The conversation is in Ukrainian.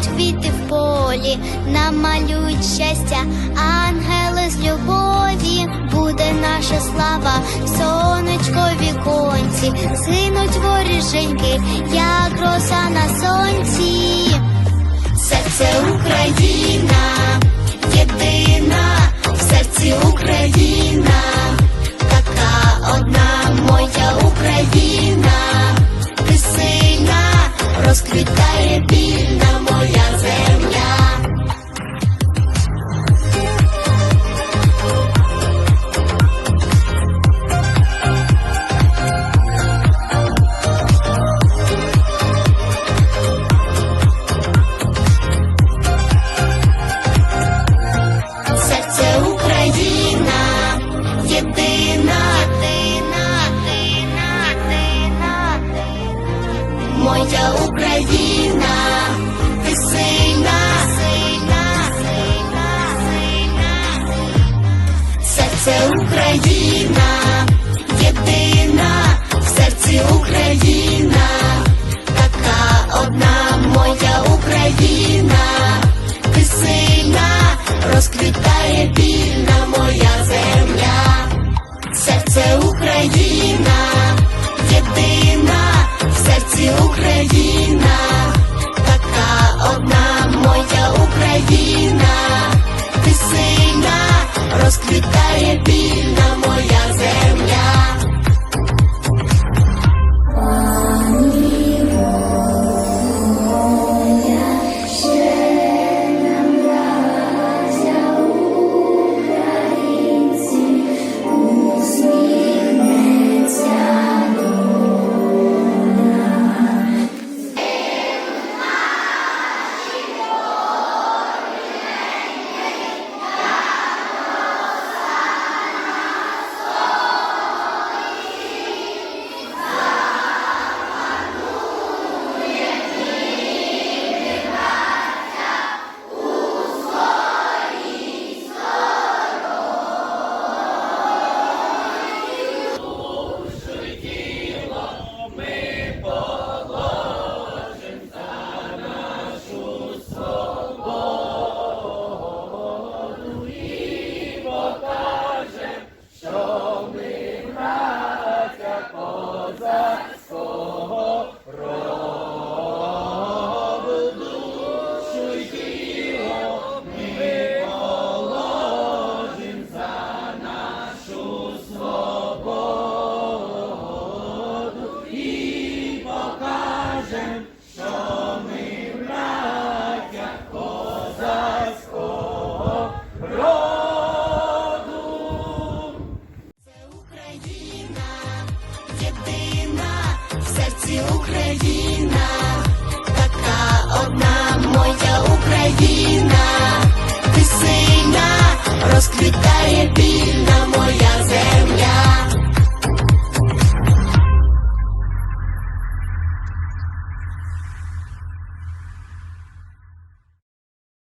будуть квіти в полі, намалюють щастя, ангели з любові, буде наша слава, сонечко віконці, згинуть воріженьки, як роса на сонці. Серце Україна, єдина, в серці Україна, така одна моя Україна, ти сильна, розквітає вільна серці